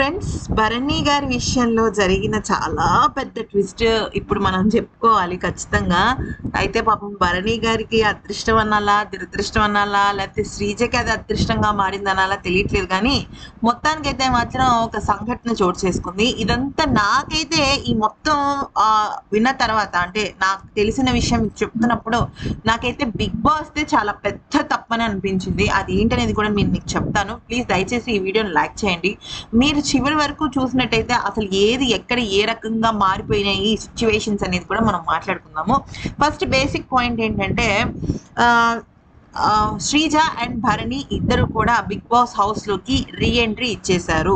Friends Bharani గారి విషయంలో జరిగిన చాలా పెద్ద ట్విస్ట్ ఇప్పుడు మనం చెప్పుకోవాలి ఖచ్చితంగా. అయితే పాపం భరణి గారికి అదృష్టం అనాలా దురదృష్టం అనాలా లేకపోతే శ్రీజకి అది అదృష్టంగా మారింది అనాలా తెలియట్లేదు కానీ మొత్తానికైతే మాత్రం ఒక సంఘటన చోటు చేసుకుంది. ఇదంతా నాకైతే ఈ మొత్తం విన్న తర్వాత అంటే నాకు తెలిసిన విషయం చెప్తున్నప్పుడు నాకైతే బిగ్ బాస్ అయితే చాలా పెద్ద తప్పని అనిపించింది. అది ఏంటనేది కూడా నేను మీకు చెప్తాను. ప్లీజ్ దయచేసి ఈ వీడియోని లైక్ చేయండి. మీరు చివరి వరకు చూసినట్టయితే అసలు ఏది ఎక్కడ ఏ రకంగా మారిపోయినాయి ఈ సిచ్యువేషన్స్ అనేది కూడా మనం మాట్లాడుకుందాము. ఫస్ట్ బేసిక్ పాయింట్ ఏంటంటే శ్రీజ అండ్ భరణి ఇద్దరు కూడా బిగ్ బాస్ హౌస్లోకి రీ ఎంట్రీ ఇచ్చేశారు.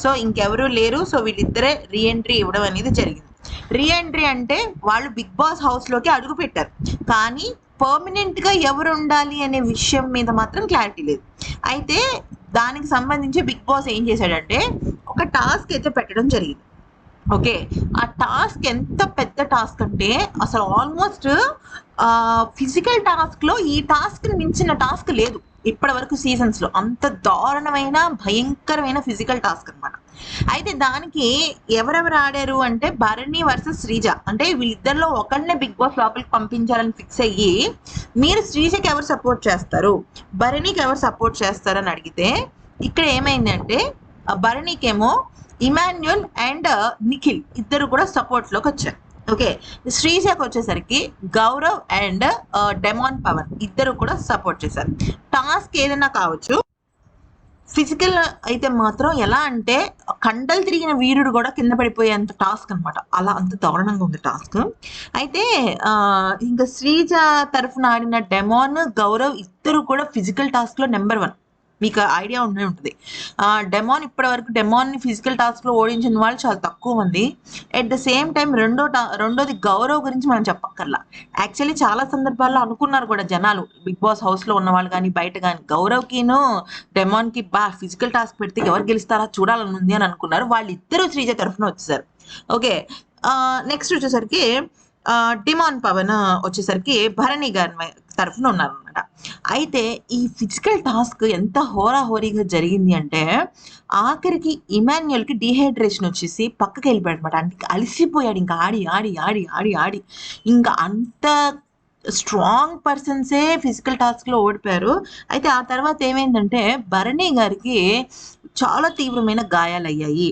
సో ఇంకెవరూ లేరు. సో వీళ్ళిద్దరే రీ ఎంట్రీ ఇవ్వడం అనేది జరిగింది. రీ ఎంట్రీ అంటే వాళ్ళు బిగ్ బాస్ హౌస్లోకి అడుగు పెట్టారు. కానీ పర్మనెంట్గా ఎవరు ఉండాలి అనే విషయం మీద మాత్రం క్లారిటీ లేదు. అయితే దానికి సంబంధించి బిగ్ బాస్ ఏం చేశాడంటే ఒక టాస్క్ అయితే పెట్టడం జరిగింది. ఓకే? ఆ టాస్క్ ఎంత పెద్ద టాస్క్ అంటే అసలు ఆల్మోస్ట్ ఫిజికల్ టాస్క్లో ఈ టాస్క్ మించిన టాస్క్ లేదు. ఇప్పటి వరకు సీజన్స్లో అంత దారుణమైన భయంకరమైన ఫిజికల్ టాస్క్ అన్నమాట. అయితే దానికి ఎవరెవరు ఆడారు అంటే భరణి వర్సెస్ శ్రీజ. అంటే వీళ్ళిద్దరిలో ఒకళ్ళనే బిగ్ బాస్ లోపలికి పంపించాలని ఫిక్స్ అయ్యి మీరు శ్రీజకి ఎవరు సపోర్ట్ చేస్తారు? భరణికి ఎవరు సపోర్ట్ చేస్తారని అడిగితే ఇక్కడ ఏమైందంటే ఆ భరణికేమో ఇమాన్యుల్ అండ్ నిఖిల్ ఇద్దరు కూడా సపోర్ట్లోకి వచ్చారు. ఓకే శ్రీజకు వచ్చేసరికి గౌరవ్ అండ్ డెమాన్ పవన్ ఇద్దరు కూడా సపోర్ట్ చేశారు. టాస్క్ ఏదైనా కావచ్చు ఫిజికల్ అయితే మాత్రం ఎలా అంటే కండలు తిరిగిన వీరుడు కూడా కింద పడిపోయేంత టాస్క్ అన్నమాట. అలా అంత దారుణంగా ఉంది టాస్క్ అయితే uh, ఇంకా శ్రీజ తరఫున ఆడిన డెమాన్ గౌరవ్ ఇద్దరు కూడా ఫిజికల్ టాస్క్లో నెంబర్ వన్ మీకు ఐడియా ఉండే ఉంటుంది. డెమాన్ ఇప్పటి వరకు డెమాన్ని ఫిజికల్ టాస్క్లో ఓడించిన వాళ్ళు చాలా తక్కువ మంది. ఎట్ ద సేమ్ టైం రెండో టా- రెండోది గౌరవ్ గురించి మనం చెప్పక్కర్లా. యాక్చువల్లీ చాలా సందర్భాల్లో అనుకున్నారు కూడా జనాలు. బిగ్ బాస్ హౌస్లో ఉన్న వాళ్ళు కానీ బయట కానీ గౌరవ్కిను డెమాన్కి బా ఫిజికల్ టాస్క్ పెడితే ఎవరు గెలుస్తారా చూడాలని ఉంది అని అనుకున్నారు. వాళ్ళిద్దరూ శ్రీజ తరఫున వచ్చేసారు. ఓకే నెక్స్ట్ వచ్చేసరికి డిమాన్ పవన్ వచ్చేసరికి భరణి గారి తరఫున ఉన్నారనమాట అయితే ఈ ఫిజికల్ టాస్క్ ఎంత హోరాహోరీగా జరిగింది అంటే ఆఖరికి ఇమాన్యుయల్కి డిహైడ్రేషన్ వచ్చేసి పక్కకి వెళ్ళిపోయాడు అనమాట అంటే అలసిపోయాడు ఇంకా ఆడి ఆడి ఆడి ఆడి ఆడి. ఇంకా అంత స్ట్రాంగ్ పర్సన్సే ఫిజికల్ టాస్క్లో ఓడిపోయారు. అయితే ఆ తర్వాత ఏమైందంటే భరణి గారికి చాలా తీవ్రమైన గాయాలయ్యాయి.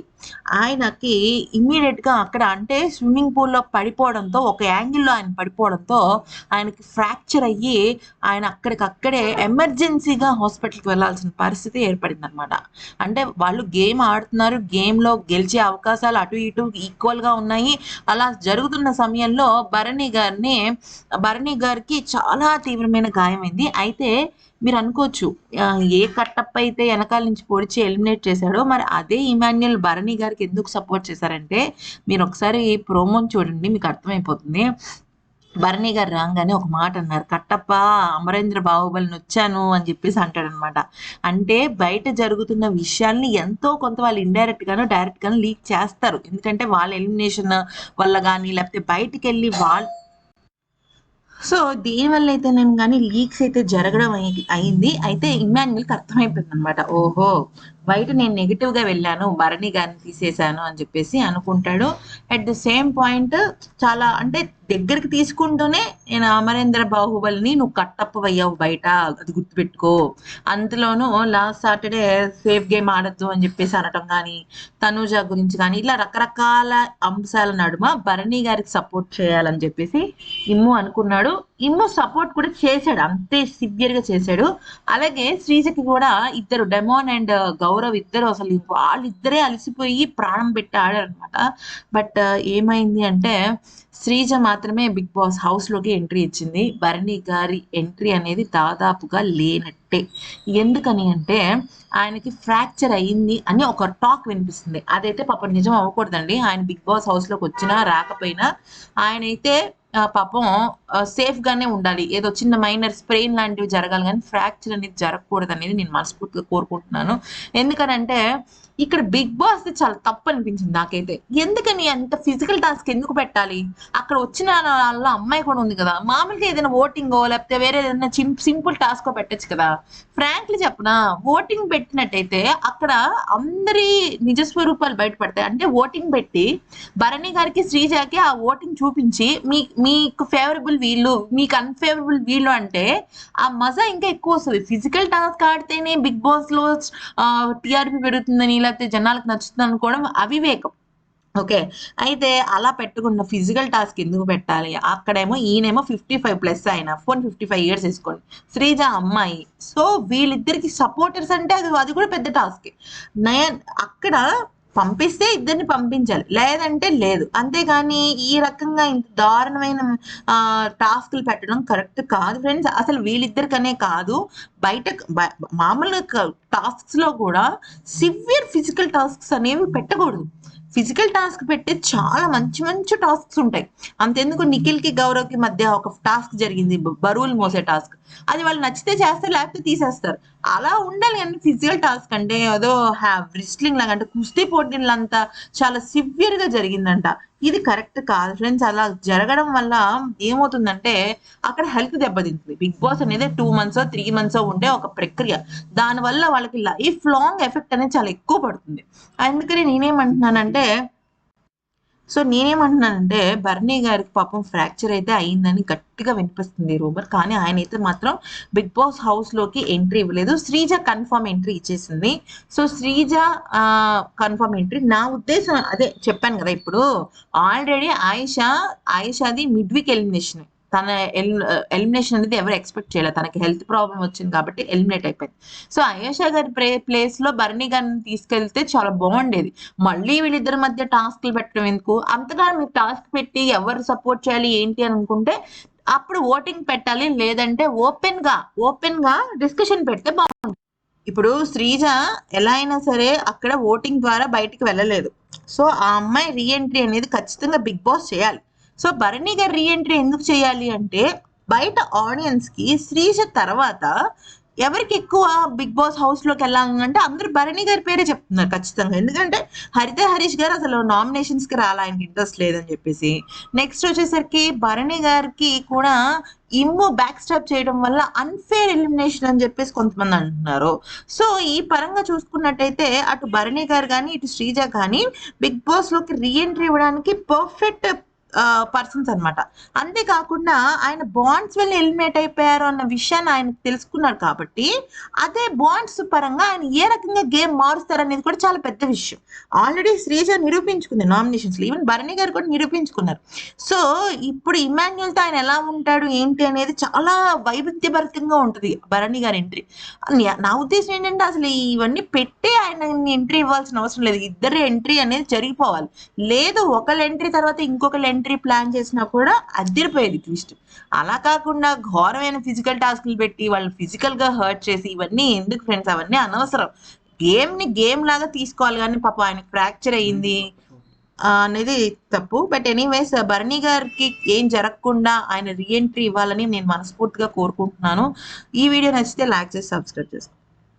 ఆయనకి ఇమ్మీడియట్గా అక్కడ అంటే స్విమ్మింగ్ పూల్లో పడిపోవడంతో ఒక యాంగిల్లో ఆయన పడిపోవడంతో ఆయనకి ఫ్రాక్చర్ అయ్యి ఆయన అక్కడికక్కడే ఎమర్జెన్సీగా హాస్పిటల్కి వెళ్ళాల్సిన పరిస్థితి ఏర్పడింది అనమాట అంటే వాళ్ళు గేమ్ ఆడుతున్నారు గేమ్లో గెలిచే అవకాశాలు అటు ఇటు ఈక్వల్గా ఉన్నాయి. అలా జరుగుతున్న సమయంలో భరణి గారిని భరణి గారికి చాలా తీవ్రమైన గాయమైంది. అయితే మీరు అనుకోవచ్చు ఏ కట్టప్ప అయితే వెనకాల నుంచి పొడిచి ఎలిమినేట్ చేశాడో మరి అదే ఇమాన్యుల్ భరణి గారికి ఎందుకు సపోర్ట్ చేశారంటే మీరు ఒకసారి ప్రోమోని చూడండి మీకు అర్థమైపోతుంది. భరణి గారు రాగానే ఒక మాట అన్నారు కట్టప్ప అమరేంద్ర బాహుబలిని వచ్చాను అని చెప్పేసి అంటాడనమాట. అంటే బయట జరుగుతున్న విషయాల్ని ఎంతో కొంత వాళ్ళు ఇండైరెక్ట్ గాను డైరెక్ట్ గాను లీక్ చేస్తారు. ఎందుకంటే వాళ్ళ ఎలిమినేషన్ వల్ల కానీ లేకపోతే బయటికి వెళ్ళి సో దీనివల్ల అయితే నేను కానీ లీక్స్ అయితే జరగడం అయింది. అయితే ఇమాన్యుల్కి అర్థమైపోయింది అనమాట ఓహో. బయట నేను నెగిటివ్గా వెళ్ళాను భరణి గారిని తీసేశాను అని చెప్పేసి అనుకుంటాడు. అట్ ది సేమ్ పాయింట్ చాలా అంటే దగ్గరికి తీసుకుంటూనే నేను అమరేంద్ర బాహుబలిని నువ్వు కట్టప్పవయ్యావు బయట అది గుర్తుపెట్టుకో. అందులోనూ లాస్ట్ సాటర్డే సేఫ్ గేమ్ ఆడద్దు అని చెప్పేసి అనటం కానీ తనూజ గురించి కానీ ఇలా రకరకాల అంశాల నడుమ భరణి గారికి సపోర్ట్ చేయాలని చెప్పేసి ఇమ్ము అనుకున్నాడు. ఇమ్ము సపోర్ట్ కూడా చేశాడు అంతే సివియర్గా చేశాడు. అలాగే శ్రీజకి కూడా ఇద్దరు డెమోన్ అండ్ గౌ గౌరవ్ ఇద్దరు అసలు వాళ్ళిద్దరే అలసిపోయి ప్రాణం పెట్టి అనమాట బట్ ఏమైంది అంటే శ్రీజ మాత్రమే బిగ్ బాస్ హౌస్లోకి ఎంట్రీ ఇచ్చింది. భరణి గారి ఎంట్రీ అనేది దాదాపుగా లేనట్టే. ఎందుకని అంటే ఆయనకి ఫ్రాక్చర్ అయ్యింది అని ఒక టాక్ వినిపిస్తుంది. అదైతే పాప నిజం అవ్వకూడదండి. ఆయన బిగ్ బాస్ హౌస్లోకి వచ్చినా రాకపోయినా ఆయన అయితే పాపం సేఫ్ గానే ఉండాలి. ఏదో చిన్న మైనర్ స్ప్రెయిన్ లాంటివి జరగాలి కానీ ఫ్రాక్చర్ అనేది జరగకూడదు అనేది నేను మనస్ఫూర్తిగా కోరుకుంటున్నాను. ఎందుకనంటే ఇక్కడ బిగ్ బాస్ చాలా తప్పు అనిపించింది నాకైతే. ఎందుకని అంత ఫిజికల్ టాస్క్ ఎందుకు పెట్టాలి? అక్కడ వచ్చిన వాళ్ళ అమ్మాయి కూడా ఉంది కదా మామూలుగా ఏదైనా ఓటింగో లేకపోతే వేరే ఏదైనా సింపుల్ టాస్క్ పెట్టచ్చు కదా. ఫ్రాంక్లీ చెప్పనా ఓటింగ్ పెట్టినట్టయితే అక్కడ అందరి నిజ స్వరూపాలు బయటపడతాయి. అంటే ఓటింగ్ పెట్టి భరణి గారికి శ్రీజాకి ఆ ఓటింగ్ చూపించి మీ మీకు ఫేవరబుల్ వీళ్ళు మీకు అన్ఫేవరబుల్ వీళ్ళు అంటే ఆ మజా ఇంకా ఎక్కువ వస్తుంది. ఫిజికల్ టాస్క్ ఆడితేనే బిగ్ బాస్లో టిఆర్పి పెరుగుతుందని లేకపోతే జనాలకు నచ్చుతుంది అనుకోవడం అవివేకం. ఓకే? అయితే అలా పెట్టకుండా ఫిజికల్ టాస్క్ ఎందుకు పెట్టాలి? అక్కడేమో ఈయనేమో ఫిఫ్టీ ఫైవ్ ప్లస్ ఆయన ఫోన్ ఫిఫ్టీ ఫైవ్ ఇయర్స్ వేసుకోండి. శ్రీజ అమ్మాయి. సో వీళ్ళిద్దరికి సపోర్టర్స్ అంటే అది అది కూడా పెద్ద టాస్క్ నయన్ అక్కడ పంపిస్తే ఇద్దరిని పంపించాలి. లేదంటే లేదు. అంతేగాని ఈ రకంగా ఇంత దారుణమైన టాస్క్లు పెట్టడం కరెక్ట్ కాదు ఫ్రెండ్స్. అసలు వీళ్ళిద్దరికనే కాదు. బయట మామూలుగా టాస్క్స్లో కూడా సివియర్ ఫిజికల్ టాస్క్స్ అనేవి పెట్టకూడదు. ఫిజికల్ టాస్క్ పెట్టి చాలా మంచి మంచి టాస్క్స్ ఉంటాయి. అంతెందుకు నిఖిల్కి కి మధ్య ఒక టాస్క్ జరిగింది. బరువులు మోసే టాస్క్. అది వాళ్ళు నచ్చితే చేస్తారు లేకపోతే తీసేస్తారు. అలా ఉండాలి కానీ ఫిజికల్ టాస్క్ అంటే ఏదో రిస్లింగ్ లాగా అంటే కుస్తీ పోటీలంతా చాలా సివియర్గా జరిగిందంట. ఇది కరెక్ట్ కాదు ఫ్రెండ్స్ అలా జరగడం వల్ల ఏమవుతుందంటే అక్కడ హెల్త్ దెబ్బతింటుంది. బిగ్ బాస్ అనేది టూ మంత్స్ త్రీ మంత్స్ ఉండే ఒక ప్రక్రియ. దానివల్ల వాళ్ళకి లైఫ్ లాంగ్ ఎఫెక్ట్ అనేది చాలా ఎక్కువ పడుతుంది. అందుకని నేనేమంటున్నానంటే సో నేనేమంటున్నానంటే బర్నీ గారికి పాపం ఫ్రాక్చర్ అయితే అయిందని గట్టిగా వినిపిస్తుంది రూమర్. కానీ ఆయన అయితే మాత్రం బిగ్ బాస్ హౌస్లోకి ఎంట్రీ ఇవ్వలేదు. శ్రీజ కన్ఫర్మ్ ఎంట్రీ ఇచ్చేసింది. So Sreeja confirm entry. నా ఉద్దేశం అదే చెప్పాను కదా ఇప్పుడు. ఆల్రెడీ ఆయిషా ఆయిషాది మిడ్ వీక్ ఎలిమినేషన్. తన ఎలిమినేషన్ అనేది ఎవరు ఎక్స్పెక్ట్ చేయలేదు. తనకి హెల్త్ ప్రాబ్లం వచ్చింది కాబట్టి ఎలిమినేట్ అయిపోయింది. సో ఆయేషా గారి ప్లే ప్లేస్లో బర్నీ గారిని తీసుకెళ్తే చాలా బాగుండేది. మళ్ళీ వీళ్ళిద్దరి మధ్య టాస్క్లు పెట్టడం ఎందుకు? అంతగా మీరు టాస్క్ పెట్టి ఎవరు సపోర్ట్ చేయాలి ఏంటి అని అనుకుంటే అప్పుడు ఓటింగ్ పెట్టాలి లేదంటే ఓపెన్గా ఓపెన్గా డిస్కషన్ పెడితే బాగుంటుంది ఇప్పుడు శ్రీజ ఎలా అయినా సరే అక్కడ ఓటింగ్ ద్వారా బయటికి వెళ్ళలేదు. సో ఆ అమ్మాయి రీఎంట్రీ అనేది ఖచ్చితంగా బిగ్ బాస్ చేయాలి. సో భరణి గారు రీఎంట్రీ ఎందుకు చేయాలి అంటే బయట ఆడియన్స్కి శ్రీజ తర్వాత ఎవరికి ఎక్కువ బిగ్ బాస్ హౌస్లోకి వెళ్ళాలంటే అందరూ భరణి గారి పేరే చెప్తున్నారు ఖచ్చితంగా. ఎందుకంటే హరిత హరీష్ గారు అసలు నామినేషన్స్కి రాలా ఆయనకి ఇంట్రెస్ట్ లేదని చెప్పేసి. నెక్స్ట్ వచ్చేసరికి భరణి గారికి కూడా ఇమ్ము బ్యాక్ స్టాప్ చేయడం వల్ల అన్ఫేర్ ఎలిమినేషన్ అని చెప్పేసి కొంతమంది అంటున్నారు. సో ఈ పరంగా చూసుకున్నట్టయితే అటు భరణి గారు కానీ ఇటు శ్రీజ కానీ బిగ్ బాస్లోకి రీఎంట్రీ ఇవ్వడానికి పర్ఫెక్ట్ పర్సన్స్ అన్నమాట. అంతేకాకుండా ఆయన బాండ్స్ వల్ల ఎలిమినేట్ అయిపోయారు అన్న విషయాన్ని ఆయన తెలుసుకున్నారు కాబట్టి అదే బాండ్స్ పరంగా ఆయన ఏ రకంగా గేమ్ మారుస్తారు అనేది కూడా చాలా పెద్ద విషయం. ఆల్రెడీ శ్రీజ నిరూపించుకుంది నామినేషన్స్లో ఈవెన్ భరణి గారు కూడా నిరూపించుకున్నారు. సో ఇప్పుడు ఇమాన్యుల్తో ఆయన ఎలా ఉంటాడు ఏంటి అనేది చాలా వైవిధ్యభరితంగా ఉంటుంది భరణి గారి ఎంట్రీ నా ఉద్దేశం ఏంటంటే అసలు ఇవన్నీ పెట్టి ఆయన ఎంట్రీ ఇవ్వాల్సిన అవసరం లేదు. ఇద్దరు ఎంట్రీ అనేది జరిగిపోవాలి. లేదు ఒకళ్ళ ఎంట్రీ తర్వాత ఇంకొకళ్ళ ఎంట్రీ ఎంట్రీ ప్లాన్ చేసినా కూడా అదిరిపోయేది ట్విస్ట్ అలా కాకుండా ఘోరమైన ఫిజికల్ టాస్క్లు పెట్టి వాళ్ళు ఫిజికల్గా హర్ట్ చేసి ఇవన్నీ ఎందుకు ఫ్రెండ్స్ అవన్నీ అనవసరం. గేమ్ని గేమ్ లాగా తీసుకోవాలి కానీ పాప ఆయనకి ఫ్రాక్చర్ అయ్యింది. అనేది తప్పు. బట్ ఎనీవేస్ భరణి గారికి ఏం జరగకుండా ఆయన రీఎంట్రీ ఇవ్వాలని నేను మనస్ఫూర్తిగా కోరుకుంటున్నాను. ఈ వీడియో నచ్చితే లైక్ చేసి సబ్స్క్రైబ్ చేసుకోండి.